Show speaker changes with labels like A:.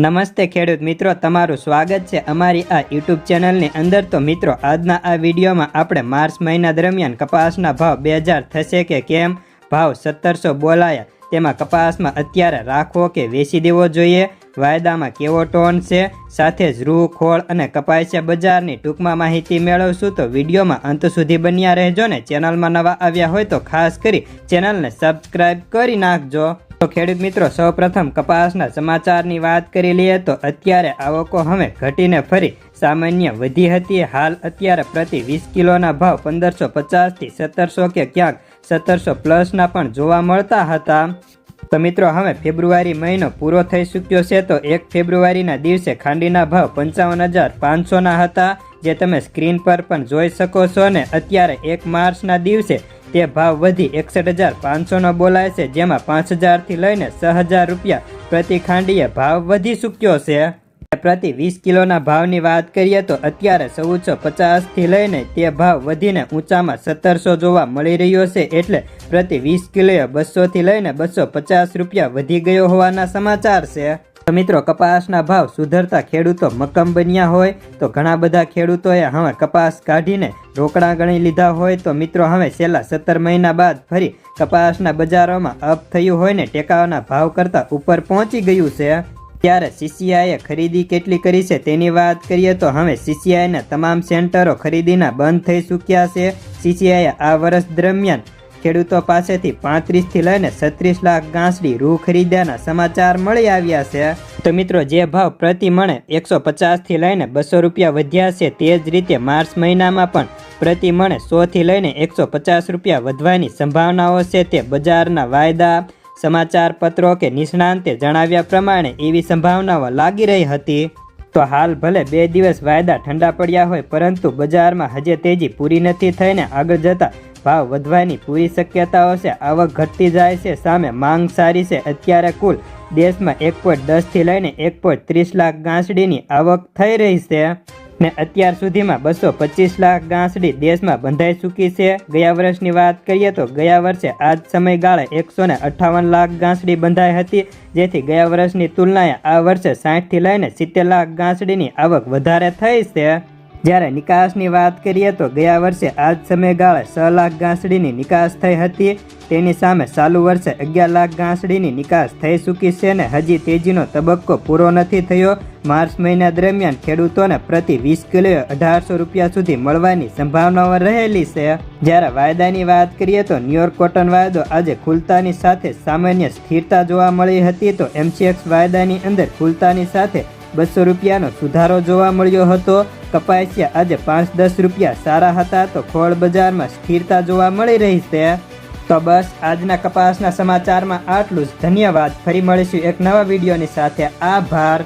A: નમસ્તે ખેડૂત મિત્રો, તમારું સ્વાગત છે અમારી આ યુટ્યુબ ચેનલની અંદર. તો મિત્રો, આજના આ વિડીયોમાં આપણે માર્ચ મહિના દરમિયાન કપાસના ભાવ બે હજાર થશે કે કેમ? ભાવ સત્તરસો બોલાયા. તેમાં કપાસમાં અત્યારે રાખવો કે વેચી દેવો જોઈએ? વાયદામાં કેવો ટોન છે, સાથે જ રૂ, ખોળ અને કપાસિયા બજારની ટૂંકમાં માહિતી મેળવશું તો વિડીયોમાં અંત સુધી બન્યા રહેજો ને ચેનલમાં નવા આવ્યા હોય તો ખાસ કરી ચેનલને સબસ્ક્રાઈબ કરી નાખજો. તો ખેડૂત મિત્રો, સૌપ્રથમ કપાસના સમાચારની વાત કરી લઈએ તો અત્યારે આવકો હવે ઘટીને ફરી સામાન્ય વધી હતી. હાલ અત્યારે પ્રતિ વીસ કિલોના ભાવ પંદરસો પચાસથી સત્તરસો કે ક્યાંક સત્તરસો પ્લસના પણ જોવા મળતા હતા. તો મિત્રો, હવે ફેબ્રુઆરી મહિનો પૂરો થઈ ચૂક્યો છે તો એક ફેબ્રુઆરીના દિવસે ખાંડીના ભાવ પંચાવન હજાર પાંચસોના હતા, જે તમે સ્ક્રીન પર પણ જોઈ શકો છો ને અત્યારે એક માર્ચના દિવસે તે ભાવ વધી એકસઠ હજાર પાંચસોનો બોલાય છે, જેમાં પાંચ હજારથી લઈને છ હજાર રૂપિયા પ્રતિ ખાંડીએ ભાવ વધી ચૂક્યો છે. પ્રતિ વીસ કિલોના ભાવની વાત કરીએ તો અત્યારે ચૌદસો પચાસથી લઈને તે ભાવ વધીને ઊંચામાં સત્તરસો જોવા મળી રહ્યો છે એટલે પ્રતિ વીસ કિલોએ બસોથી લઈને બસો પચાસ રૂપિયા વધી ગયો હોવાના સમાચાર છે. તો મિત્રો, કપાસના ભાવ સુધરતા ખેડૂતો મક્કમ બન્યા હોય તો ઘણા બધા ખેડૂતોએ હવે કપાસ કાઢીને રોકડા ગણી લીધા હોય તો મિત્રો, હવે છેલ્લા સત્તર મહિના બાદ ફરી કપાસના બજારોમાં અપ થયું હોય ને ટેકાઓના ભાવ કરતાં ઉપર પહોંચી ગયું છે. ત્યારે સીસીઆઈએ ખરીદી કેટલી કરી છે તેની વાત કરીએ તો હવે સીસીઆઈના તમામ સેન્ટરો ખરીદીના બંધ થઈ ચૂક્યા છે. સીસીઆઈએ આ વર્ષ દરમિયાન ખેડૂતો પાસેથી પાંત્રીસથી લઈને છત્રીસ લાખ ગાંસડી રૂ ખરીદ્યાના સમાચાર મળી આવ્યા છે. તો મિત્રો, જે ભાવ પ્રતિ મણે એકસો પચાસથી લઈને બસો રૂપિયા વધ્યા છે તે જ રીતે માર્ચ મહિનામાં પણ પ્રતિ મણે સોથી લઈને એકસો પચાસ રૂપિયા વધવાની સંભાવનાઓ છે તે બજારના વાયદા સમાચાર પત્રો કે નિષ્ણાંતે જણાવ્યા પ્રમાણે એવી સંભાવનાઓ લાગી રહી હતી. તો હાલ ભલે બે દિવસ વાયદા ઠંડા પડ્યા હોય, પરંતુ બજારમાં હજે તેજી પૂરી નથી થઈને આગળ જતા ભાવ વધવાની પૂરી શક્યતાઓ છે. આવક ઘટતી જાય છે, સામે માંગ સારી છે. અત્યારે કુલ દેશમાં એક પોઈન્ટ દસથી લઈને એક પોઈન્ટ ત્રીસ લાખ ગાંસડીની આવક થઈ રહી છે. ને અત્યાર સુધીમાં બસો પચીસ લાખ ગાંસડી દેશમાં બંધાઈ ચૂકી છે. ગયા વર્ષની વાત કરીએ તો ગયા વર્ષે આ જ સમયગાળે એકસો ને અઠ્ઠાવન લાખ ગાંસડી બંધાઈ હતી, જેથી ગયા વર્ષની તુલનાએ આ વર્ષે સાઠથી લઈને સિત્તેર લાખ ગાંસડીની આવક વધારે થઈ છે. જ્યારે નિકાસની વાત કરીએ તો ગયા વર્ષે આ જ સમયગાળે છ લાખ ગાંસડીની નિકાસ થઈ હતી. તેની સામે ચાલુ વર્ષે અગિયાર લાખ ગાંસડીની નિકાસ થઈ ચૂકી છે ને હજી તેજીનો તબક્કો પૂરો નથી થયો. માર્ચ મહિના દરમિયાન ખેડૂતોને પ્રતિ વીસ કિલો અઢારસો રૂપિયા સુધી મળવાની સંભાવનાઓ રહેલી છે. જ્યારે વાયદાની વાત કરીએ તો ન્યુયોર્ક કોટન વાયદો આજે ખુલતાની સાથે સામાન્ય સ્થિરતા જોવા મળી હતી તો એમસીએક્સ વાયદાની અંદર ખુલતાની સાથે બસો રૂપિયાનો સુધારો જોવા મળ્યો હતો. કપાસિયા આજે પાંચ દસ રૂપિયા સારા હતા તો ખોળ બજારમાં સ્થિરતા જોવા મળી રહી છે. તો બસ, આજના કપાસના સમાચારમાં આટલું જ. ધન્યવાદ. ફરી મળીશું એક નવા વિડીયોની સાથે. આભાર.